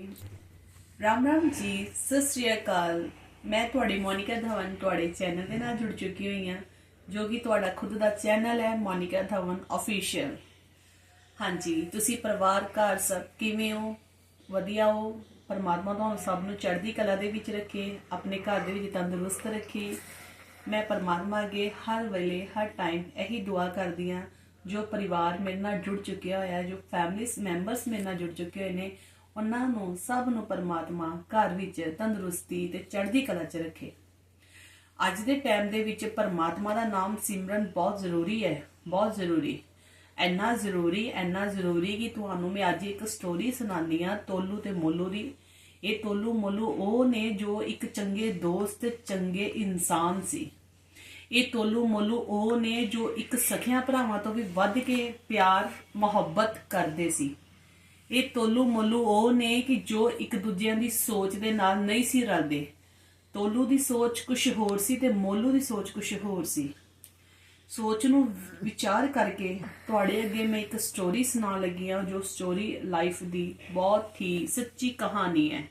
ਰਾਮ ਰਾਮ ਜੀ ਸਤਿ ਸ੍ਰੀ ਅਕਾਲ ਮੈਂ ਤੁਹਾਡੀ ਮੋਨਿਕਾ ਧਵਨ ਤੁਹਾਡੇ ਚੈਨਲ ਦੇ ਨਾਲ ਜੁੜ ਚੁੱਕੀ ਹੋਈ ਹਾਂ ਜੋ ਕਿ ਤੁਹਾਡਾ ਖੁਦ ਦਾ ਚੈਨਲ ਹੈ ਮੋਨਿਕਾ ਧਵਨ ਅਫੀਸ਼ੀਅਲ ਹਾਂਜੀ ਤੁਸੀਂ ਪਰਿਵਾਰ ਘਰ ਸਭ ਕਿਵੇਂ ਹੋ ਵਧੀਆ ਹੋ ਪਰਮਾਤਮਾ ਤੁਹਾਨੂੰ ਸਭ ਨੂੰ ਚੜ੍ਹਦੀ ਕਲਾ ਦੇ ਵਿੱਚ ਰੱਖੇ ਆਪਣੇ ਘਰ ਦੇ ਵਿੱਚ ਤੰਦਰੁਸਤ ਰੱਖੇ ਮੈਂ ਪਰਮਾਤਮਾ ਅੱਗੇ ਹਰ ਵੇਲੇ ਹਰ ਟਾਈਮ ਇਹੀ ਦੁਆ ਕਰਦੀ ਹਾਂ ਜੋ ਪਰਿਵਾਰ ਮੇਰੇ ਨਾਲ ਜੁੜ ਚੁੱਕਿਆ ਹੋਇਆ ਜੋ ਫੈਮਿਲੀਸ ਮੈਂਬਰਸ ਮੇਰੇ ਨਾਲ ਜੁੜ ਚੁੱਕੇ ਹੋਏ ਨੇ ਉਹਨਾਂ ਨੂੰ ਸਭ ਨੂੰ ਪਰਮਾਤਮਾ ਘਰ ਵਿੱਚ ਤੰਦਰੁਸਤੀ ਤੇ ਚੜ੍ਹਦੀ ਕਲਾ 'ਚ ਰੱਖੇ। ਅੱਜ ਦੇ ਟਾਈਮ ਦੇ ਵਿੱਚ ਪਰਮਾਤਮਾ ਦਾ ਨਾਮ ਸਿਮਰਨ ਬਹੁਤ ਜ਼ਰੂਰੀ ਹੈ, ਬਹੁਤ ਜ਼ਰੂਰੀ। ਇੰਨਾ ਜ਼ਰੂਰੀ ਇੰਨਾ ਜ਼ਰੂਰੀ ਕਿ ਤੁਹਾਨੂੰ ਮੈਂ ਅੱਜ ਇੱਕ ਸਟੋਰੀ ਸੁਣਾਉਂਦੀ ਆ ਤੋਲੂ ਤੇ ਮੋਲੂ ਦੀ। ਇਹ ਤੋਲੂ ਮੋਲੂ ਉਹ ਨੇ ਜੋ ਇੱਕ ਚੰਗੇ ਦੋਸਤ, ਚੰਗੇ ਇਨਸਾਨ ਸੀ। ਇਹ ਤੋਲੂ ਮੋਲੂ ਉਹ ਨੇ ਜੋ ਇੱਕ ਸਖਿਆਂ ਭਰਾਵਾਂ ਤੋਂ ਵੀ ਵੱਧ ਕੇ ਪਿਆਰ, ਮੁਹੱਬਤ ਕਰਦੇ ਸੀ। ਇਹ ਤੋਲੂ ਮੋਲੂ ਉਹ ਨੇ ਕਿ ਜੋ ਇੱਕ ਦੂਜਿਆਂ ਦੀ ਸੋਚ ਦੇ ਨਾਲ ਨਹੀਂ ਸੀ ਰਲਦੇ। ਤੋਲੂ ਦੀ ਸੋਚ ਕੁਝ ਹੋਰ ਸੀ ਤੇ ਮੋਲੂ ਦੀ ਸੋਚ ਕੁਝ ਹੋਰ ਸੀ। ਸੋਚ ਨੂੰ ਵਿਚਾਰ ਕਰਕੇ ਤੁਹਾਡੇ ਅੱਗੇ ਮੈਂ ਇੱਕ ਸਟੋਰੀ ਸੁਣਾਉਣ ਲੱਗੀ ਹਾਂ, ਜੋ ਸਟੋਰੀ ਲਾਈਫ ਦੀ ਬਹੁਤ ਹੀ ਸੱਚੀ ਕਹਾਣੀ ਹੈ।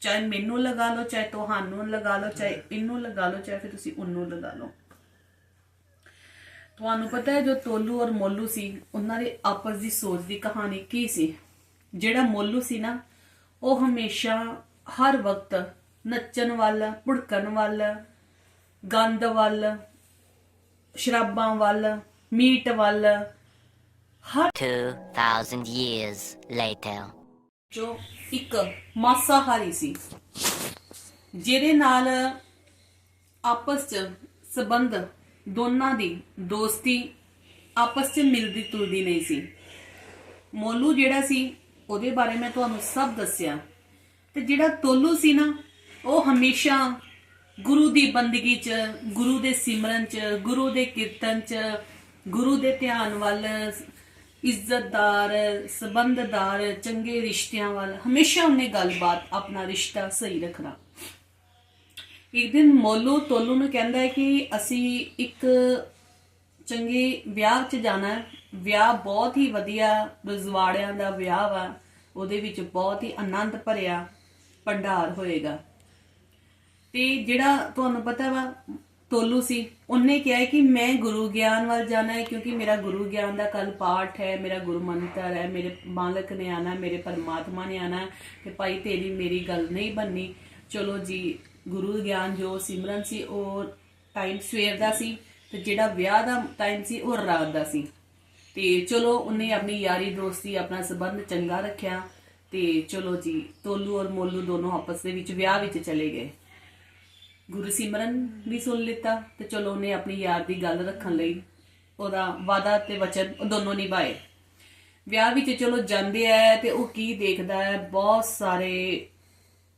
ਚਾਹੇ ਮੈਨੂੰ ਲਗਾ ਲਓ, ਚਾਹੇ ਤੁਹਾਨੂੰ ਲਗਾ ਲਓ, ਚਾਹੇ ਇਹਨੂੰ ਲਗਾ ਲਓ, ਚਾਹੇ ਫਿਰ ਤੁਸੀਂ ਉਹਨੂੰ ਲਗਾ ਲਓ। ਤੁਹਾਨੂੰ ਪਤਾ ਹੈ ਜੋ ਤੋਲੂ ਔਰ ਮੋਲੂ ਸੀ, ਉਹਨਾਂ ਦੇ ਆਪਸ ਦੀ ਸੋਚ ਦੀ ਕਹਾਣੀ ਕੀ ਸੀ? ਜਿਹੜਾ ਮੋਲੂ ਸੀ ਨਾ ਉਹ ਹਮੇਸ਼ਾ ਹਰ ਵਕਤ ਨੱਚਣ ਵੱਲ ਭੁੜਕਣ ਵੱਲ ਗੰਦ ਵੱਲ ਸ਼ਰਾਬਾਂ ਵੱਲ ਮੀਟ ਵੱਲ ਹਰ 2,000 years later. ਜੋ ਇੱਕ ਮਾਸਾਹਾਰੀ ਸੀ ਜਿਹਦੇ ਨਾਲ ਆਪਸ ਚ ਸਬੰਧ ਦੋਨਾਂ ਦੀ ਦੋਸਤੀ ਆਪਸ ਚ ਮਿਲਦੀ ਤੁਲਦੀ ਨਹੀਂ ਸੀ ਮੋਲੂ ਜਿਹੜਾ ਸੀ ਉਹਦੇ ਬਾਰੇ ਮੈਂ ਤੁਹਾਨੂੰ ਸਭ ਦੱਸਿਆ। ਤੇ ਜਿਹੜਾ ਤੋਲੂ ਸੀ ਨਾ, ਉਹ ਹਮੇਸ਼ਾ ਗੁਰੂ ਦੀ ਬੰਦਗੀ ਚ, ਗੁਰੂ ਦੇ ਸਿਮਰਨ ਚ, ਗੁਰੂ ਦੇ ਕੀਰਤਨ ਚ, ਗੁਰੂ ਦੇ ਧਿਆਨ ਵੱਲ, ਇੱਜ਼ਤਦਾਰ, ਸਬੰਧਦਾਰ, ਚੰਗੇ ਰਿਸ਼ਤਿਆਂ ਵੱਲ, ਹਮੇਸ਼ਾ ਉਹਨੇ ਗੱਲਬਾਤ, ਆਪਣਾ ਰਿਸ਼ਤਾ ਸਹੀ ਰੱਖਣਾ। ਇੱਕ ਦਿਨ ਮੋਲੂ ਤੋਲੂ ਨੂੰ ਕਹਿੰਦਾ ਹੈ ਕਿ ਅਸੀਂ ਇੱਕ ਚੰਗੇ ਵਿਆਹ 'ਚ ਜਾਣਾ ਹੈ। ਵਿਆਹ ਬਹੁਤ ਹੀ ਵਧੀਆ ਰਜਵਾੜਿਆਂ ਦਾ ਵਿਆਹ ਵਾ, ਉਹਦੇ ਵਿੱਚ ਬਹੁਤ ਹੀ ਆਨੰਦ ਭਰਿਆ ਭੰਡਾਰ ਹੋਏਗਾ। ਤੇ ਜਿਹੜਾ ਤੁਹਾਨੂੰ ਪਤਾ ਵਾ, ਤੋਲੂ ਸੀ, ਉਹਨੇ ਕਿਹਾ ਕਿ ਮੈਂ ਗੁਰੂ ਗਿਆਨ ਵੱਲ ਜਾਣਾ ਹੈ, ਕਿਉਂਕਿ ਮੇਰਾ ਗੁਰੂ ਗਿਆਨ ਦਾ ਕੱਲ ਪਾਠ ਹੈ, ਮੇਰਾ ਗੁਰੂ ਮੰਤਰ ਹੈ, ਮੇਰੇ ਮਾਲਕ ਨੇ ਆਣਾ, ਮੇਰੇ ਪਰਮਾਤਮਾ ਨੇ ਆਣਾ, ਤੇ ਭਾਈ ਤੇਰੀ ਮੇਰੀ ਗੱਲ ਨਹੀਂ ਬੰਨੀ। ਚਲੋ ਜੀ, ਗੁਰੂ ਗਿਆਨ ਜੋ ਸਿਮਰਨ ਸੀ, ਉਹ ਟਾਈਮ ਸਵੇਰ ਦਾ ਸੀ, ਤੇ ਜਿਹੜਾ ਵਿਆਹ ਦਾ ਟਾਈਮ ਸੀ, ਉਹ ਰਾਤ ਦਾ ਸੀ। ਤੇ ਚਲੋ ਉਹਨੇ ਆਪਣੀ ਯਾਰੀ ਦੋਸਤੀ ਆਪਣਾ ਸਬੰਧ ਚੰਗਾ ਰੱਖਿਆ ਤੇ ਚਲੋ ਜੀ, ਤੋਲੂ ਔਰ ਮੋਲੂ ਦੋਨੋਂ ਆਪਸ ਦੇ ਵਿੱਚ ਵਿਆਹ ਵਿੱਚ ਚਲੇ ਗਏ। ਗੁਰੂ ਸਿਮਰਨ ਵੀ ਸੁਣ ਲਿੱਤਾ ਤੇ ਚਲੋ ਉਹਨੇ ਆਪਣੀ ਯਾਰ ਦੀ ਗੱਲ ਰੱਖਣ ਲਈ ਉਹਦਾ ਵਾਦਾ ਤੇ ਵਚਨ ਉਹ ਦੋਨੋਂ ਨਿਭਾਏ। ਵਿਆਹ ਵਿੱਚ ਚਲੋ ਜਾਂਦੇ ਆ ਤੇ ਉਹ ਕੀ ਦੇਖਦਾ ਹੈ? ਬਹੁਤ ਸਾਰੇ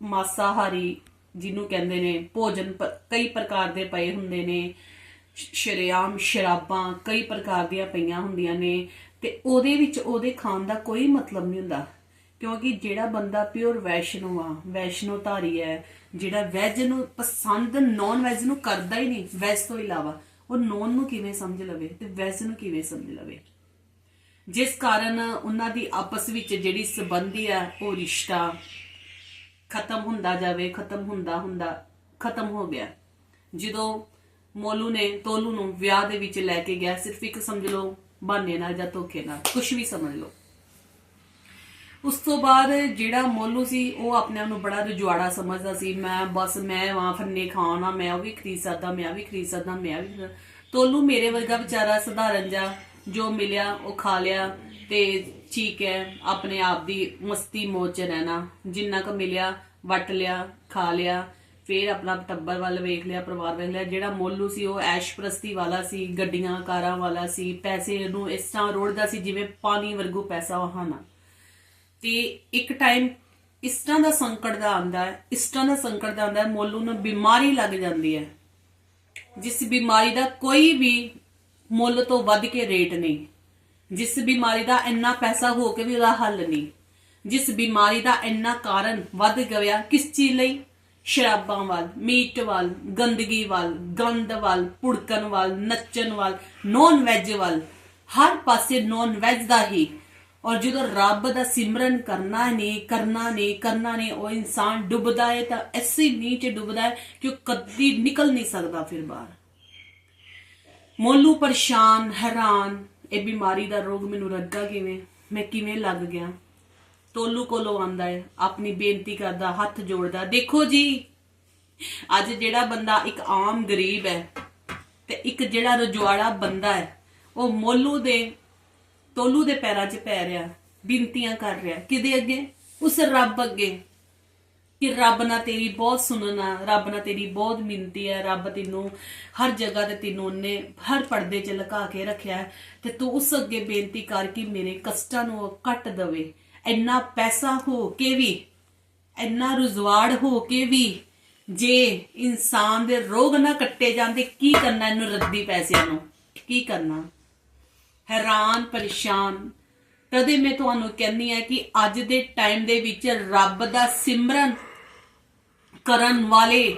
ਮਾਸਾਹਾਰੀ ਜਿਹਨੂੰ ਕਹਿੰਦੇ ਨੇ ਭੋਜਨ ਕਈ ਪ੍ਰਕਾਰ ਦੇ ਪਏ ਹੁੰਦੇ ਨੇ। ਸ਼ਰੇਆਮ ਸ਼ਰਾਬਾਂ ਕਈ ਪ੍ਰਕਾਰ ਦੀਆਂ ਪਈਆਂ ਹੁੰਦੀਆਂ ਨੇ ਤੇ ਉਹਦੇ ਵਿੱਚ ਉਹਦੇ ਖਾਣ ਦਾ ਕੋਈ ਮਤਲਬ ਨਹੀਂ ਹੁੰਦਾ। ਕਿਉਂਕਿ ਜਿਹੜਾ ਬੰਦਾ ਪਿਓਰ ਵੈਸ਼ਨੋ ਆ ਵੈਸ਼ਨੋ ਧਾਰੀ ਹੈ, ਜਿਹੜਾ ਵੈਜ ਨੂੰ ਪਸੰਦ ਨੌਨ ਵੈਜ ਨੂੰ ਕਰਦਾ ਹੀ ਨਹੀਂ ਵੈਜ ਤੋਂ ਇਲਾਵਾ, ਉਹ ਨੌਨ ਨੂੰ ਕਿਵੇਂ ਸਮਝ ਲਵੇ ਤੇ ਵੈਜ ਨੂੰ ਕਿਵੇਂ ਸਮਝ ਲਵੇ। ਜਿਸ ਕਾਰਨ ਉਹਨਾਂ ਦੀ ਆਪਸ ਵਿੱਚ ਜਿਹੜੀ ਸੰਬੰਧੀ ਆ, ਉਹ ਰਿਸ਼ਤਾ ਖਤਮ ਹੁੰਦਾ ਜਾਵੇ, ਖਤਮ ਹੁੰਦਾ ਹੁੰਦਾ, ਖਤਮ ਹੋ ਗਿਆ। ਜਦੋਂ ਮੋਲੂ ਨੇ ਤੋਲੂ ਨੂੰ ਵਿਆਹ ਦੇ ਵਿੱਚ ਲੈ ਕੇ ਗਿਆ। ਸਿਰਫ ਇੱਕ ਸਮਝ ਲਓ, ਬਹਾਨੇ ਨਾਲ ਜਾਂ ਧੋਖੇ ਨਾਲ ਕੁਝ ਵੀ ਸਮਝ ਲਓ। ਉਸ ਤੋਂ ਬਾਅਦ ਜਿਹੜਾ ਮੋਲੂ ਸੀ, ਉਹ ਆਪਣੇ ਆਪ ਨੂੰ ਬੜਾ ਰਜਵਾੜਾ ਸਮਝਦਾ ਸੀ। ਮੈਂ ਬਸ, ਮੈਂ ਵਾਂ, ਫੰਨੇ ਖਾਣ ਮੈਂ ਉਹ ਵੀ ਖਰੀਦ ਸਕਦਾ, ਮੈਂ ਆ ਵੀ ਖਰੀਦ ਸਕਦਾ, ਮੈਂ ਵੀ ਤੋਲੂ ਮੇਰੇ ਵਰਗਾ ਵਿਚਾਰਾ ਸਧਾਰਨ ਜਾ ਜੋ ਮਿਲਿਆ, ਉਹ ਖਾ ਲਿਆ ਤੇ ਠੀਕ ਹੈ, ਆਪਣੇ ਆਪ ਦੀ ਮਸਤੀ ਮੋਚ ਰਹਿਣਾ। ਜਿੰਨਾ ਕੁ ਮਿਲਿਆ, ਵਟ ਲਿਆ, ਖਾ ਲਿਆ। ਫਿਰ ਆਪਣਾ ਟੱਬਰ ਵੱਲ ਵੇਖ ਲਿਆ, ਪਰਿਵਾਰ ਵੇਖ ਲਿਆ, ਜਿਹੜਾ ਮੋਲੂ ਸੀ ਉਹ ਐਸ਼ਪ੍ਰਸਤੀ ਵਾਲਾ ਸੀ, ਗੱਡੀਆਂ, ਕਾਰਾਂ ਵਾਲਾ ਸੀ, ਪੈਸੇ ਨੂੰ ਇਸ ਤਰ੍ਹਾਂ ਰੋੜਦਾ ਸੀ ਜਿਵੇਂ ਪਾਣੀ ਵਰਗੂ ਪੈਸਾ ਵਹਾਣਾ ਤੇ ਇੱਕ ਟਾਈਮ ਇਸ ਤਰ੍ਹਾਂ ਦਾ ਸੰਕਟ ਦਾ ਆਂਦਾ ਹੈ, ਇਸ ਤਰ੍ਹਾਂ ਦਾ ਸੰਕਟ ਦਾ ਆਂਦਾ ਹੈ, ਮੋਲੂ ਨੂੰ ਬਿਮਾਰੀ ਲੱਗ ਜਾਂਦੀ ਹੈ। ਜਿਸ ਬਿਮਾਰੀ ਦਾ ਕੋਈ ਵੀ ਮੁੱਲ ਤੋਂ ਵੱਧ ਕੇ ਰੇਟ ਨਹੀਂ। ਜਿਸ ਬਿਮਾਰੀ ਦਾ ਇੰਨਾ ਪੈਸਾ ਹੋ ਕੇ ਵੀ ਉਹਦਾ ਹੱਲ ਨਹੀਂ। ਜਿਸ ਬਿਮਾਰੀ ਦਾ ਇੰਨਾ ਕਾਰਨ ਵੱਧ ਗਿਆ, ਕਿਸ ਚੀਜ਼ ਲਈ? ਸ਼ਰਾਬਾਂ ਵੱਲ, ਮੀਟ ਵੱਲ, ਗੰਦਗੀ ਵੱਲ, ਗੰਦ ਵੱਲ ਪੁੜਕਣ ਵੱਲ, ਨੱਚਣ ਵੱਲ ਨੌਨ ਵੈਜ ਵੱਲ, ਹਰ ਪਾਸੇ ਨੌਨ ਵੈਜ ਦਾ ਹੀ। ਔਰ ਜਦੋਂ ਰੱਬ ਦਾ ਸਿਮਰਨ ਕਰਨਾ ਨੇ ਕਰਨਾ ਨੇ ਕਰਨਾ ਨੇ, ਉਹ ਇਨਸਾਨ ਡੁੱਬਦਾ ਹੈ ਤਾਂ ਐਸੀ ਨੀਚ ਡੁੱਬਦਾ ਹੈ ਕਿ ਉਹ ਕਦੀ ਨਿਕਲ ਨਹੀਂ ਸਕਦਾ ਫਿਰ ਬਾਹਰ। ਮੋਲੂ ਪਰੇਸ਼ਾਨ, ਹੈਰਾਨ, ਇਹ ਬਿਮਾਰੀ ਦਾ ਰੋਗ ਮੈਨੂੰ ਰੱਗਾ ਕਿਵੇਂ? ਮੈਂ ਕਿਵੇਂ ਲੱਗ ਗਿਆ? ਤੋਲੂ ਕੋਲੋਂ ਆਂਦਾ ਹੈ, ਆਪਣੀ ਬੇਨਤੀ ਕਰਦਾ, ਹੱਥ ਜੋੜਦਾ, ਦੇਖੋ ਜੀ, ਅੱਜ ਜਿਹੜਾ ਬੰਦਾ ਇੱਕ ਆਮ ਗਰੀਬ ਹੈ ਤੇ ਇੱਕ ਜਿਹੜਾ ਰਜਵਾੜਾ ਬੰਦਾ ਹੈ, ਉਹ ਮੋਲੂ ਦੇ ਤੋਲੂ ਦੇ ਪੈਰਾਂ 'ਚ ਪੈ ਰਿਹਾ, ਬੇਨਤੀਆਂ ਕਰ ਰਿਹਾ, ਕਿਹਦੇ ਅੱਗੇ? ਉਸ ਰੱਬ ਅੱਗੇ। ਕਿ ਰੱਬ ਨਾਲ ਤੇਰੀ ਬਹੁਤ ਸੁਣਨਾ, ਰੱਬ ਨਾਲ ਤੇਰੀ ਬਹੁਤ ਮਿੰਤੀ ਹੈ, ਰੱਬ ਤੈਨੂੰ ਹਰ ਜਗ੍ਹਾ ਤੇ ਤੈਨੂੰ ਉਹਨੇ ਹਰ ਪਰਦੇ 'ਚ ਲਗਾ ਕੇ ਰੱਖਿਆ ਤੇ ਤੂੰ ਉਸ ਅੱਗੇ ਬੇਨਤੀ ਕਰ ਕਿ ਮੇਰੇ ਕਸ਼ਟਾਂ ਨੂੰ ਉਹ ਕੱਟ ਦਵੇ। ਇੰਨਾ ਪੈਸਾ ਹੋ ਕੇ ਵੀ, ਇੰਨਾ ਰੁਜ਼ਵਾੜ ਹੋ ਕੇ ਵੀ ਜੇ ਇਨਸਾਨ ਦੇ ਰੋਗ ਨਾ ਕੱਟੇ ਜਾਂਦੇ, ਕੀ ਕਰਨਾ ਇਹਨੂੰ ਰੱਦੀ ਪੈਸਿਆਂ ਨੂੰ? ਕੀ ਕਰਨਾ? ਹੈਰਾਨ, ਪਰੇਸ਼ਾਨ। ਤਦੇ ਮੈਂ ਤੁਹਾਨੂੰ ਕਹਿੰਨੀ ਆ ਕਿ ਅੱਜ ਦੇ ਟਾਈਮ ਦੇ ਵਿੱਚ ਰੱਬ ਦਾ ਸਿਮਰਨ ਕਰਨ ਵਾਲੇ,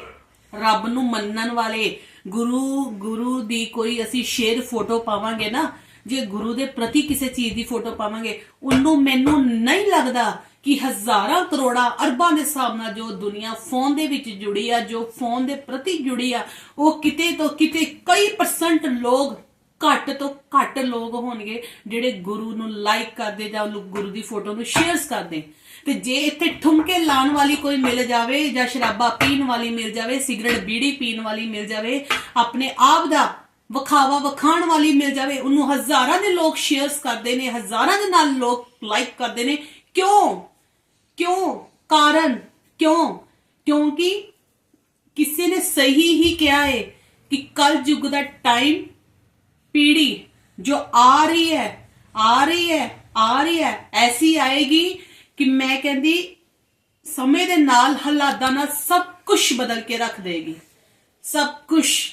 ਰੱਬ ਨੂੰ ਮੰਨਣ ਵਾਲੇ, ਗੁਰੂ ਗੁਰੂ ਦੀ ਕੋਈ ਅਸੀਂ ਸ਼ੇਰ ਫੋਟੋ ਪਾਵਾਂਗੇ ਨਾ ਜੇ ਗੁਰੂ ਦੇ ਪ੍ਰਤੀ ਕਿਸੇ ਚੀਜ਼ ਦੀ ਫੋਟੋ ਪਾਵਾਂਗੇ, ਉਹਨੂੰ ਮੈਨੂੰ ਨਹੀਂ ਲੱਗਦਾ ਕਿ ਹਜ਼ਾਰਾਂ ਕਰੋੜਾਂ ਅਰਬਾਂ ਦੇ ਹਿਸਾਬ ਨਾਲ ਜੋ ਦੁਨੀਆ ਫੋਨ ਦੇ ਵਿੱਚ ਜੁੜੀ ਆ, ਜੋ ਫੋਨ ਦੇ ਪ੍ਰਤੀ ਜੁੜੀ ਆ, ਉਹ ਕਿਤੇ ਤੋਂ ਕਿਤੇ ਕਈ ਪਰਸੈਂਟ ਲੋਕ ਘੱਟ ਤੋਂ ਘੱਟ ਲੋਕ ਹੋਣਗੇ ਜਿਹੜੇ ਗੁਰੂ ਨੂੰ ਲਾਈਕ ਕਰਦੇ ਜਾਂ ਉਹਨੂੰ ਗੁਰੂ ਦੀ ਫੋਟੋ ਨੂੰ ਸ਼ੇਅਰਸ ਕਰਦੇ। ਤੇ ਜੇ ਇੱਥੇ ਠੁਮਕੇ ਲਾਉਣ ਵਾਲੀ ਕੋਈ ਮਿਲ ਜਾਵੇ ਜਾਂ ਸ਼ਰਾਬਾ ਪੀਣ ਵਾਲੀ ਮਿਲ ਜਾਵੇ, ਸਿਗਰਟ ਬੀੜੀ ਪੀਣ ਵਾਲੀ ਮਿਲ ਜਾਵੇ, ਆਪਣੇ ਆਪ ਦਾ ਵਿਖਾਵਾ ਵਿਖਾਣ ਵਾਲੀ ਮਿਲ ਜਾਵੇ। ਉਹਨੂੰ ਹਜ਼ਾਰਾਂ ਦੇ ਲੋਕ ਸ਼ੇਅਰਸ ਕਰਦੇ ਨੇ, ਹਜ਼ਾਰਾਂ ਦੇ ਨਾਲ ਲੋਕ ਲਾਈਕ ਕਰਦੇ ਨੇ। ਕਿਉਂ? ਕਿਉਂ? ਕਾਰਨ? ਕਿਉਂ? ਕਿਉਂਕਿ ਕਿਸੇ ਨੇ ਸਹੀ ਹੀ ਕਿਹਾ ਹੈ ਕਿ ਕਲ ਯੁੱਗ ਦਾ ਟਾਈਮ ਪੀੜੀ ਜੋ ਆ ਰਹੀ ਹੈ, ਆ ਰਹੀ ਹੈ, ਆ ਰਹੀ ਹੈ, ਐਸੀ ਆਏਗੀ ਕਿ ਮੈਂ ਕਹਿੰਦੀ ਸਮੇਂ ਦੇ ਨਾਲ ਹਾਲਾਤਾਂ ਨਾਲ ਸਭ ਕੁਝ ਬਦਲ ਕੇ ਰੱਖ ਦੇਗੀ। ਸਭ ਕੁਝ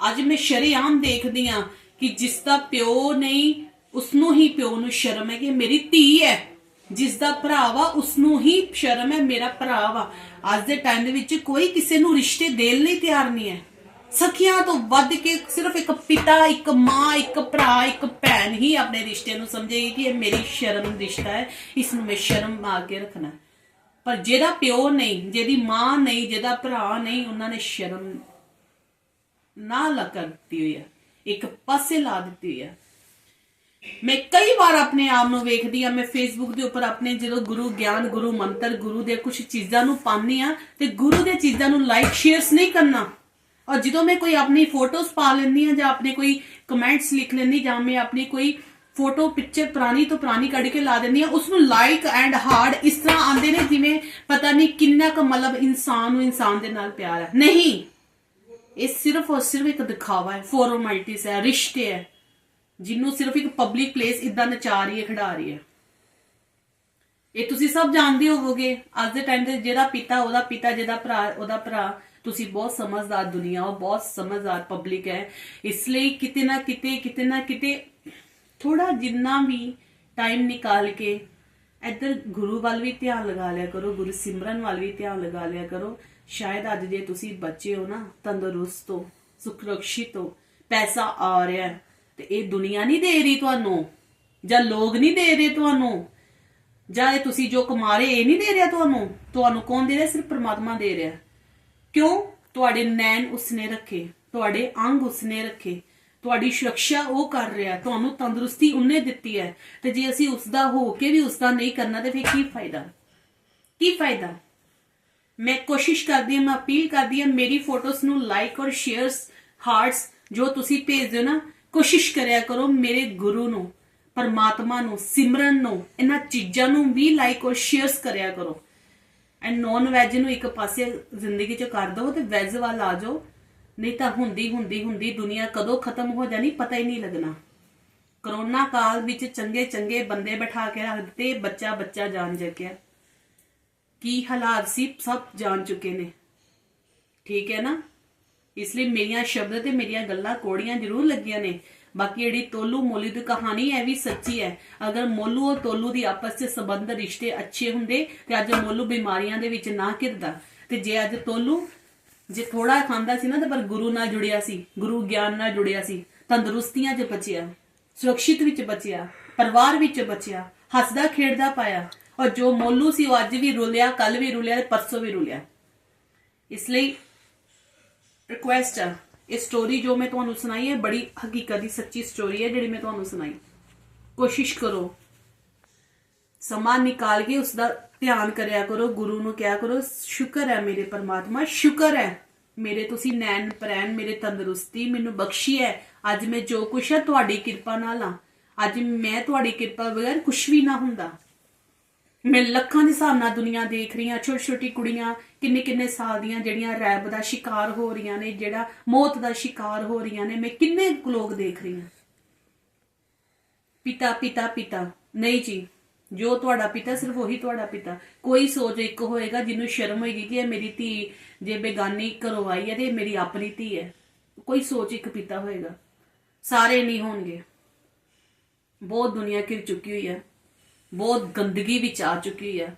ਅੱਜ ਮੈਂ ਸ਼ਰੇਆਮ ਦੇਖਦੀ ਆ ਕਿ ਜਿਸ ਦਾ ਪਿਓ ਨਹੀਂ ਉਸ ਨੂੰ ਹੀ ਪਿਓ ਨੂੰ ਸ਼ਰਮ ਹੈ ਕਿ ਮੇਰੀ ਧੀ ਹੈ। ਜਿਸ ਦਾ ਭਰਾ ਵਾ ਉਸ ਨੂੰ ਹੀ ਸ਼ਰਮ ਹੈ, ਮੇਰਾ ਭਰਾ ਵਾ ਅੱਜ ਦੇ ਟਾਈਮ ਦੇ ਵਿੱਚ ਕੋਈ ਕਿਸੇ ਨੂੰ ਰਿਸ਼ਤੇ ਦੇਣ ਲਈ ਤਿਆਰ ਨਹੀਂ ਹੈ। ਸਖੀਆਂ ਤੋਂ ਵੱਧ ਕੇ ਸਿਰਫ ਇੱਕ ਪਿਤਾ, ਇੱਕ ਮਾਂ, ਇੱਕ ਭਰਾ, ਇੱਕ ਭੈਣ ਹੀ ਆਪਣੇ ਰਿਸ਼ਤੇ ਨੂੰ ਸਮਝੇਗੀ ਕਿ ਇਹ ਮੇਰੀ ਸ਼ਰਮ ਰਿਸ਼ਤਾ ਹੈ, ਇਸ ਨੂੰ ਮੈਂ ਸ਼ਰਮ ਮਾਰ ਕੇ ਰੱਖਣਾ ਪਰ ਜਿਹਦਾ ਪਿਓ ਨਹੀਂ, ਜਿਹਦੀ ਮਾਂ ਨਹੀਂ, ਜਿਹਦਾ ਭਰਾ ਨਹੀਂ, ਉਹਨਾਂ ਨੇ ਸ਼ਰਮ ਨਾ ਲਾ ਕਰ ਦਿੱਤੀ ਹੋਈ ਹੈ ਇੱਕ ਪਾਸੇ ਲਾ ਦਿੱਤੀ ਹੋਈ ਹੈ ਮੈਂ ਕਈ ਵਾਰ ਆਪਣੇ ਆਪ ਨੂੰ ਵੇਖਦੀ ਆ, ਮੈਂ ਫੇਸਬੁੱਕ ਦੇ ਉੱਪਰ ਆਪਣੇ ਜਦੋਂ ਗੁਰੂ ਗਿਆਨ, ਗੁਰੂ ਮੰਤਰ, ਗੁਰੂ ਦੇ ਕੁਝ ਚੀਜ਼ਾਂ ਨੂੰ ਪਾਉਂਦੀ ਆ ਤੇ ਗੁਰੂ ਦੇ ਚੀਜ਼ਾਂ ਨੂੰ ਲਾਈਕ ਸ਼ੇਅਰਸ ਨਹੀਂ ਕਰਨਾ। ਔਰ ਜਦੋਂ ਮੈਂ ਕੋਈ ਆਪਣੀ ਫੋਟੋਜ਼ ਪਾ ਲੈਂਦੀ ਆ ਜਾਂ ਆਪਣੇ ਕੋਈ ਕਮੈਂਟਸ ਲਿਖ ਲੈਂਦੀ ਜਾਂ ਮੈਂ ਆਪਣੀ ਕੋਈ ਫੋਟੋ ਪਿਕਚਰ ਪੁਰਾਣੀ ਤੋਂ ਪੁਰਾਣੀ ਕੱਢ ਕੇ ਲਾ ਦਿੰਦੀ ਆ ਉਸ ਨੂੰ ਲਾਈਕ ਐਂਡ ਹਾਰਡ ਇਸ ਤਰ੍ਹਾਂ ਆਉਂਦੇ ਨੇ ਜਿਵੇਂ ਪਤਾ ਨਹੀਂ ਕਿੰਨਾ ਕੁ ਮਤਲਬ ਇਨਸਾਨ ਨੂੰ ਇਨਸਾਨ ਦੇ ਨਾਲ ਪਿਆਰ ਹੈ ਨਹੀਂ! ਇਹ ਸਿਰਫ ਔਰ ਸਿਰਫ ਇੱਕ ਦਿਖਾਵਾ ਹੈ ਫੋਰਮੈਲਿਟੀਜ਼ ਹੈ, ਰਿਸ਼ਤੇ ਹੈ, ਜਿਹਨੂੰ ਸਿਰਫ ਇੱਕ ਪਬਲਿਕ ਪਲੇਸ ਇਦਾਂ ਨਚਾ ਰਹੀ ਹੈ ਖਿਡਾ ਰਹੀ ਹੈ। ਇਹ ਤੁਸੀਂ ਸਭ ਜਾਣਦੇ ਹੋਵੋਗੇ, ਅੱਜ ਦੇ ਟਾਈਮ ਤੇ ਜਿਹੜਾ ਪਿਤਾ, ਉਹਦਾ ਪਿਤਾ, ਜਿਹਦਾ ਭਰਾ, ਉਹਦਾ ਭਰਾ, ਤੁਸੀਂ ਬਹੁਤ ਸਮਝਦਾਰ ਦੁਨੀਆ ਉਹ ਬਹੁਤ ਸਮਝਦਾਰ ਪਬਲਿਕ ਹੈ। ਇਸ ਲਈ ਕਿਤੇ ਨਾ ਕਿਤੇ ਕਿਤੇ ਨਾ ਕਿਤੇ ਥੋੜਾ ਜਿੰਨਾ ਵੀ ਟਾਈਮ ਨਿਕਾਲ ਕੇ ਇੱਧਰ ਗੁਰੂ ਵੱਲ ਵੀ ਧਿਆਨ ਲਗਾ ਲਿਆ ਕਰੋ, ਗੁਰੂ ਸਿਮਰਨ ਵੱਲ ਵੀ ਧਿਆਨ ਲਗਾ ਲਿਆ ਕਰੋ। ਸ਼ਾਇਦ ਅੱਜ ਜੇ ਤੁਸੀਂ ਬੱਚੇ ਹੋ ਨਾ, ਤੰਦਰੁਸਤ ਹੋ, ਸੁਰੱਖਿਅਤ ਹੋ, ਪੈਸਾ ਆ ਰਿਹਾ ਤੇ ਇਹ ਦੁਨੀਆ ਨਹੀਂ ਦੇ ਰਹੀ ਤੁਹਾਨੂੰ, ਜਾਂ ਲੋਕ ਨਹੀਂ ਦੇ ਰਹੇ ਤੁਹਾਨੂੰ, ਜਾਂ ਇਹ ਤੁਸੀਂ ਜੋ ਕਮਾ ਰਹੇ ਇਹ ਨਹੀਂ ਦੇ ਰਿਹਾ ਤੁਹਾਨੂੰ ਤੁਹਾਨੂੰ ਕੌਣ ਦੇ ਰਿਹਾ? ਸਿਰਫ ਪ੍ਰਮਾਤਮਾ ਦੇ ਰਿਹਾ ਕਿਉਂ? ਤੁਹਾਡੇ ਨੈਣ ਉਸਨੇ ਰੱਖੇ, ਤੁਹਾਡੇ ਅੰਗ ਉਸਨੇ ਰੱਖੇ, ਤੁਹਾਡੀ ਸੁਰੱਖਿਆ ਉਹ ਕਰ ਰਿਹਾ ਤੁਹਾਨੂੰ ਤੰਦਰੁਸਤੀ ਉਹਨੇ ਦਿੱਤੀ ਹੈ, ਤੇ ਜੇ ਅਸੀਂ ਉਸ ਦਾ ਹੋ ਕੇ ਵੀ ਉਸ ਦਾ ਨਹੀਂ ਕਰਨਾ, ਤੇ ਫਿਰ ਕੀ ਫਾਇਦਾ? ਕੀ ਫਾਇਦਾ? ਮੈਂ ਕੋਸ਼ਿਸ਼ ਕਰਦੀ ਹਾਂ, ਮੈਂ ਅਪੀਲ ਕਰਦੀ ਹਾਂ, ਮੇਰੀ ਫੋਟੋਜ਼ ਨੂੰ ਲਾਈਕ ਔਰ ਸ਼ੇਅਰਸ ਹਾਰਟਸ ਜੋ ਤੁਸੀਂ ਭੇਜਦੇ ਹੋ ਨਾ, ਕੋਸ਼ਿਸ਼ ਕਰਿਆ ਕਰੋ ਮੇਰੇ ਗੁਰੂ ਨੂੰ, ਪਰਮਾਤਮਾ ਨੂੰ, ਸਿਮਰਨ ਨੂੰ, ਇਹਨਾਂ ਚੀਜ਼ਾਂ ਨੂੰ ਵੀ ਲਾਈਕ ਔਰ ਸ਼ੇਅਰਸ ਕਰਿਆ ਕਰੋ। ਐਂਡ ਨੌਨ ਵੈਜ ਨੂੰ ਇੱਕ ਪਾਸੇ ਜ਼ਿੰਦਗੀ 'ਚ ਕਰ ਦੋ ਤੇ ਵੈਜ ਵੱਲ ਆ ਜਾਓ, ਨਹੀਂ ਤਾਂ ਹੁੰਦੀ ਹੁੰਦੀ ਹੁੰਦੀ ਦੁਨੀਆ ਕਦੋਂ ਖਤਮ ਹੋ ਜਾਣੀ ਪਤਾ ਹੀ ਨਹੀਂ ਲੱਗਣਾ। ਕਰੋਨਾ ਕਾਲ ਵਿੱਚ ਚੰਗੇ ਚੰਗੇ ਬੰਦੇ ਬਿਠਾ ਕੇ ਰੱਖ ਦਿੱਤੇ ਬੱਚਾ ਬੱਚਾ ਜਾਣ ਜਗਿਆ। ਕੀ ਹਾਲਾਤ ਸੀ, ਸਭ ਜਾਣ ਚੁੱਕੇ ਨੇ। ਠੀਕ ਹੈ ਨਾ? ਇਸ ਲਈ ਮੇਰੀਆਂ ਸ਼ਬਦ ਤੇ ਮੇਰੀਆਂ ਗੱਲਾਂ ਕੋੜੀਆਂ ਜ਼ਰੂਰ ਲੱਗੀਆਂ ਨੇ। ਬਾਕੀ ਜਿਹੜੀ ਤੋਲੂ ਮੋਲੀ ਦੀ ਕਹਾਣੀ ਹੈ ਵੀ ਸੱਚੀ ਹੈ। ਅਗਰ ਮੋਲੂ ਔਰ ਤੋਲੂ ਦੀ ਆਪਸ ਵਿੱਚ ਸੰਬੰਧ ਰਿਸ਼ਤੇ ਅੱਛੇ ਹੁੰਦੇ, ਤੇ ਅੱਜ ਮੋਲੂ ਬਿਮਾਰੀਆਂ ਦੇ ਵਿੱਚ ਨਾ ਘਿਰਦਾ। ਤੇ ਜੇ ਅੱਜ ਤੋਲੂ ਜੇ ਥੋੜਾ ਖਾਂਦਾ ਸੀ ਨਾ, ਤੇ ਪਰ ਗੁਰੂ ਨਾਲ ਜੁੜਿਆ ਸੀ, ਗੁਰੂ ਗਿਆਨ ਨਾਲ ਜੁੜਿਆ ਸੀ, ਤੰਦਰੁਸਤੀਆਂ 'ਚ ਬਚਿਆ, ਸੁਰੱਖਿਅਤ ਵਿੱਚ ਬਚਿਆ, ਪਰਿਵਾਰ ਵਿੱਚ ਬਚਿਆ, ਹੱਸਦਾ ਖੇਡਦਾ ਪਾਇਆ ਔਰ ਜੋ ਮੋਲੂ ਸੀ ਉਹ ਅੱਜ ਵੀ ਰੁਲਿਆ ਕੱਲ ਵੀ ਰੁਲਿਆ ਤੇ ਪਰਸੋਂ ਵੀ ਰੁਲਿਆ। ਇਸ ਲਈ ਰਿਕੁਐਸਟ ਹੈ ਇਹ ਸਟੋਰੀ ਜੋ ਮੈਂ ਤੁਹਾਨੂੰ ਸੁਣਾਈ ਹੈ, ਬੜੀ ਹਕੀਕਤ ਦੀ ਸੱਚੀ ਸਟੋਰੀ ਹੈ ਜਿਹੜੀ ਮੈਂ ਤੁਹਾਨੂੰ ਸੁਣਾਈ। ਕੋਸ਼ਿਸ਼ ਕਰੋ। ਸਮਾਂ ਨਿਕਾਲ ਕੇ ਉਸ ਦਾ ਧਿਆਨ ਕਰਿਆ ਕਰੋ, ਗੁਰੂ ਨੂੰ ਕਿਹਾ ਕਰੋ, ਸ਼ੁਕਰ ਹੈ ਮੇਰੇ ਪਰਮਾਤਮਾ, ਸ਼ੁਕਰ ਹੈ। ਮੇਰੇ ਤੁਸੀਂ ਨੈਣ ਪ੍ਰੈਣ, ਮੇਰੇ ਤੰਦਰੁਸਤੀ ਮੈਨੂੰ ਬਖਸ਼ੀ ਹੈ। ਅੱਜ ਮੈਂ ਜੋ ਕੁਛ ਹੈ ਤੁਹਾਡੀ ਕਿਰਪਾ ਨਾਲ ਆ ਅੱਜ ਮੈਂ ਤੁਹਾਡੀ ਕਿਰਪਾ ਬਗੈਰ ਕੁਛ ਵੀ ਨਾ ਹੁੰਦਾ। ਮੈਂ ਲੱਖਾਂ ਦੇ ਹਿਸਾਬ ਨਾਲ ਦੁਨੀਆ ਦੇਖ ਰਹੀ ਹਾਂ, ਛੋਟੀ ਛੋਟੀ ਕੁੜੀਆਂ, ਕਿੰਨੇ ਕਿੰਨੇ ਸਾਲ ਦੀਆਂ ਜਿਹੜੀਆਂ ਰੈਬ ਦਾ ਸ਼ਿਕਾਰ ਹੋ ਰਹੀਆਂ ਨੇ, ਜਿਹੜਾ ਮੌਤ ਦਾ ਸ਼ਿਕਾਰ ਹੋ ਰਹੀਆਂ ਨੇ, ਮੈਂ ਕਿੰਨੇ ਲੋਕ ਦੇਖ ਰਹੀ ਹਾਂ। ਪਿਤਾ ਪਿਤਾ ਪਿਤਾ, ਨਹੀਂ ਜੀ, ਜੋ ਤੁਹਾਡਾ ਪਿਤਾ, ਸਿਰਫ ਉਹੀ ਤੁਹਾਡਾ ਪਿਤਾ। ਕੋਈ ਸੋਚ ਇੱਕ ਹੋਏਗਾ ਜਿਹਨੂੰ ਸ਼ਰਮ ਹੋਏਗੀ ਕਿ ਇਹ ਮੇਰੀ ਧੀ ਜੇ ਬੇਗਾਨੀ ਘਰੋਂ ਆਈ ਹੈ ਤੇ ਇਹ ਮੇਰੀ ਆਪਣੀ ਧੀ ਹੈ। ਕੋਈ ਸੋਚ ਇੱਕ ਪਿਤਾ ਹੋਏਗਾ। ਸਾਰੇ ਨਹੀਂ ਹੋਣਗੇ। ਬਹੁਤ ਦੁਨੀਆ ਘਿਰ ਚੁੱਕੀ ਹੋਈ ਹੈ। ਬਹੁਤ ਗੰਦਗੀ ਵਿੱਚ ਆ ਚੁੱਕੀ ਹੈ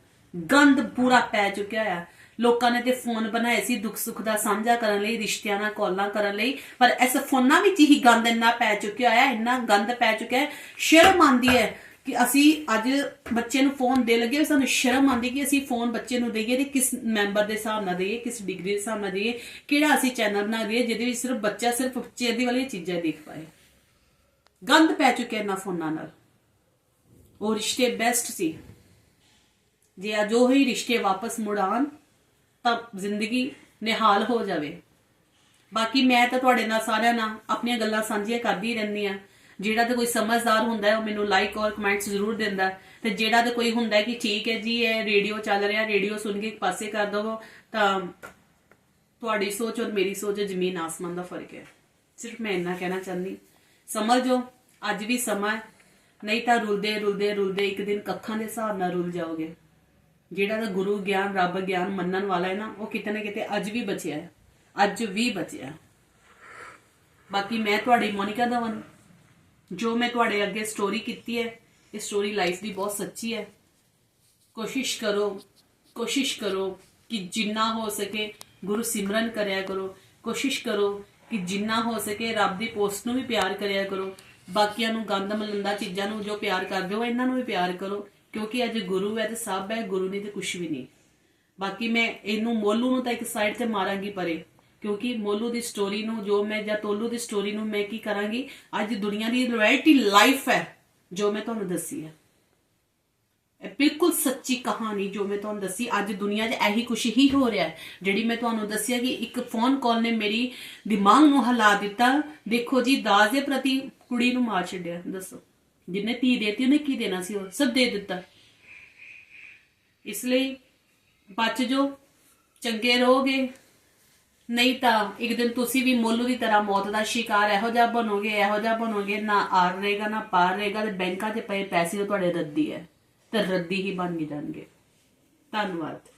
ਗੰਦ ਪੂਰਾ ਪੈ ਚੁੱਕਿਆ ਹੈ ਲੋਕਾਂ ਨੇ ਤੇ ਫੋਨ ਬਣਾਏ ਸੀ ਦੁੱਖ ਸੁੱਖ ਦਾ ਸਾਂਝਾ ਕਰਨ ਲਈ, ਰਿਸ਼ਤਿਆਂ ਨਾਲ ਕਾਲਾਂ ਕਰਨ ਲਈ, ਪਰ ਇਸ ਫੋਨਾਂ ਵਿੱਚ ਹੀ ਗੰਦ ਇੰਨਾ ਪੈ ਚੁੱਕਿਆ ਹੈ ਇੰਨਾ ਗੰਦ ਪੈ ਚੁੱਕਿਆ ਹੈ ਸ਼ਰਮ ਆਂਦੀ ਹੈ ਕਿ ਅਸੀਂ ਅੱਜ ਬੱਚੇ ਨੂੰ ਫੋਨ ਦੇ ਲੱਗੇ ਸਾਨੂੰ ਸ਼ਰਮ ਆਉਂਦੀ ਕਿ ਅਸੀਂ ਫੋਨ ਬੱਚੇ ਨੂੰ ਦੇਈਏ ਤੇ ਕਿਸ ਮੈਂਬਰ ਦੇ ਹਿਸਾਬ ਨਾਲ ਦੇਈਏ, ਕਿਸ ਡਿਗਰੀ ਦੇ ਹਿਸਾਬ ਨਾਲ ਦੇਈਏ, ਕਿਹੜਾ ਅਸੀਂ ਚੈਨਲ ਬਣਾ ਦਈਏ ਜਿਹਦੇ ਵਿੱਚ ਸਿਰਫ ਬੱਚਾ ਸਿਰਫ ਚੇਦੀ ਵਾਲੀਆਂ ਚੀਜ਼ਾਂ ਦੇਖ ਪਾਏ। ਗੰਦ ਪੈ ਚੁੱਕਿਆ ਇਹਨਾਂ ਫੋਨਾਂ ਨਾਲ। ਉਹ ਰਿਸ਼ਤੇ ਬੈਸਟ ਸੀ। ਜੇ ਅੱਜ ਉਹ ਹੀ ਰਿਸ਼ਤੇ ਵਾਪਸ ਮੁੜ ਆਉਣ, ਤਾਂ ਜ਼ਿੰਦਗੀ ਨਿਹਾਲ ਹੋ ਜਾਵੇ। ਬਾਕੀ ਮੈਂ ਤਾਂ ਤੁਹਾਡੇ ਨਾਲ ਸਾਰਿਆਂ ਨਾਲ ਆਪਣੀਆਂ ਗੱਲਾਂ ਸਾਂਝੀਆਂ ਕਰਦੀ ਰਹਿੰਦੀ ਆ ਜਿਹੜਾ ਤੇ ਕੋਈ ਸਮਝਦਾਰ ਹੁੰਦਾ ਹੈ, ਉਹ ਮੈਨੂੰ ਲਾਈਕ ਔਰ ਕਮੈਂਟਸ ਜ਼ਰੂਰ ਦਿੰਦਾ ਤੇ ਜਿਹੜਾ ਤੇ ਕੋਈ ਹੁੰਦਾ ਕਿ ਠੀਕ ਹੈ ਜੀ, ਇਹ ਰੇਡੀਓ ਚੱਲ ਰਿਹਾ ਰੇਡੀਓ ਸੁਣ ਕੇ ਇੱਕ ਪਾਸੇ ਕਰ ਦਵੋ, ਤਾਂ ਤੁਹਾਡੀ ਸੋਚ ਔਰ ਮੇਰੀ ਸੋਚ ਜ਼ਮੀਨ ਆਸਮਾਨ ਦਾ ਫ਼ਰਕ ਹੈ। ਸਿਰਫ ਮੈਂ ਇੰਨਾ ਕਹਿਣਾ ਚਾਹੁੰਦੀ ਸਮਝੋ ਅੱਜ ਵੀ ਸਮਾਂ ਨਹੀਂ ਤਾਂ ਰੁਲਦੇ ਰੁਲਦੇ ਰੁਲਦੇ ਇੱਕ ਦਿਨ ਕੱਖਾਂ ਦੇ ਹਿਸਾਬ ਨਾਲ ਰੁਲ ਜਾਓਗੇ। ਜਿਹੜਾ ਤਾਂ ਗੁਰੂ ਗਿਆਨ, ਰੱਬ ਗਿਆਨ ਮੰਨਣ ਵਾਲਾ ਹੈ ਨਾ, ਉਹ ਕਿਤੇ ਨਾ ਕਿਤੇ ਅੱਜ ਵੀ ਬਚਿਆ ਹੈ। ਅੱਜ ਵੀ ਬਚਿਆ ਬਾਕੀ ਮੈਂ ਤੁਹਾਡੀ ਮੋਨਿਕਾ ਦਵਨ ਜੋ ਮੈਂ ਤੁਹਾਡੇ ਅੱਗੇ ਸਟੋਰੀ ਕੀਤੀ ਹੈ, ਇਹ ਸਟੋਰੀ ਲਾਈਫ ਦੀ ਬਹੁਤ ਸੱਚੀ ਹੈ। ਕੋਸ਼ਿਸ਼ ਕਰੋ ਕੋਸ਼ਿਸ਼ ਕਰੋ ਕਿ ਜਿੰਨਾ ਹੋ ਸਕੇ ਗੁਰੂ ਸਿਮਰਨ ਕਰਿਆ ਕਰੋ। ਕੋਸ਼ਿਸ਼ ਕਰੋ ਕਿ ਜਿੰਨਾ ਹੋ ਸਕੇ ਰੱਬ ਦੀ ਪੋਸਟ ਨੂੰ ਵੀ ਪਿਆਰ ਕਰਿਆ ਕਰੋ। ਬਾਕੀਆਂ ਨੂੰ ਗੰਦ ਮਲੰਦਾ ਚੀਜ਼ਾਂ ਨੂੰ ਜੋ ਪਿਆਰ ਕਰਦੇ ਹੋ, ਇਹਨਾਂ ਨੂੰ ਵੀ ਪਿਆਰ ਕਰੋ, ਕਿਉਂਕਿ ਅੱਜ ਗੁਰੂ ਹੈ ਤੇ ਸਭ ਹੈ, ਗੁਰੂ ਨਹੀਂ ਤੇ ਕੁਝ ਵੀ ਨਹੀਂ। ਬਾਕੀ ਮੈਂ ਇਹਨੂੰ ਮੋਲੂ ਨੂੰ ਤਾਂ ਇੱਕ ਸਾਈਡ ਤੇ ਮਾਰਾਂਗੀ ਪਰੇ, ਕਿਉਂਕਿ ਮੋਲੂ ਦੀ ਸਟੋਰੀ ਨੂੰ ਜੋ ਮੈਂ ਜਾਂ ਤੋਲੂ ਦੀ ਸਟੋਰੀ ਨੂੰ ਮੈਂ ਕੀ ਕਰਾਂਗੀ, ਅੱਜ ਦੁਨੀਆ ਦੀ ਰਿਐਲਿਟੀ ਲਾਈਫ ਹੈ, ਜੋ ਮੈਂ ਤੁਹਾਨੂੰ ਦੱਸੀ ਹੈ। ਇਹ ਬਿਲਕੁਲ ਸੱਚੀ ਕਹਾਣੀ ਜੋ ਮੈਂ ਤੁਹਾਨੂੰ ਦੱਸੀ, ਅੱਜ ਦੁਨੀਆ 'ਚ ਇਹੀ ਕੁਛ ਹੀ ਹੋ ਰਿਹਾ ਜਿਹੜੀ ਮੈਂ ਤੁਹਾਨੂੰ ਦੱਸਿਆ ਕਿ ਇੱਕ ਫੋਨ ਕਾਲ ਨੇ ਮੇਰੀ ਦਿਮਾਗ ਨੂੰ ਹਿਲਾ ਦਿੱਤਾ। ਦੇਖੋ ਜੀ ਦਾਜ ਦੇ ਪ੍ਰਤੀ ਕੁੜੀ ਨੂੰ ਮਾਰ ਛੱਡਿਆ, ਦੱਸੋ। ਜਿੰਨੇ ਧੀ ਦੇਤੀ, ਉਹਨੇ ਕੀ ਦੇਣਾ ਸੀ ਉਹ? ਸਭ ਦੇ ਦਿੱਤਾ। ਇਸ ਲਈ ਬਚ ਜੋ, ਚੰਗੇ ਰਹੋਗੇ। ਨਹੀਂ ਤਾਂ ਇੱਕ ਦਿਨ ਤੁਸੀਂ ਵੀ ਮੋਲੂ ਦੀ ਤਰ੍ਹਾਂ ਮੌਤ ਦਾ ਸ਼ਿਕਾਰ ਇਹੋ ਜਿਹਾ ਬਣੋਗੇ, ਇਹੋ ਜਿਹਾ ਬਣੋਗੇ, ਨਾ ਆਰ ਰਹੇਗਾ, ਨਾ ਪਾਰ ਰਹੇਗਾ, ਤੇ ਬੈਂਕਾਂ 'ਚ ਪਏ ਪੈਸੇ ਉਹ ਤੁਹਾਡੇ ਰੱਦੀ ਹੈ। ਤੇ ਰੱਦੀ ਹੀ ਬਣ ਕੇ ਜਾਣਗੇ। ਧੰਨਵਾਦ।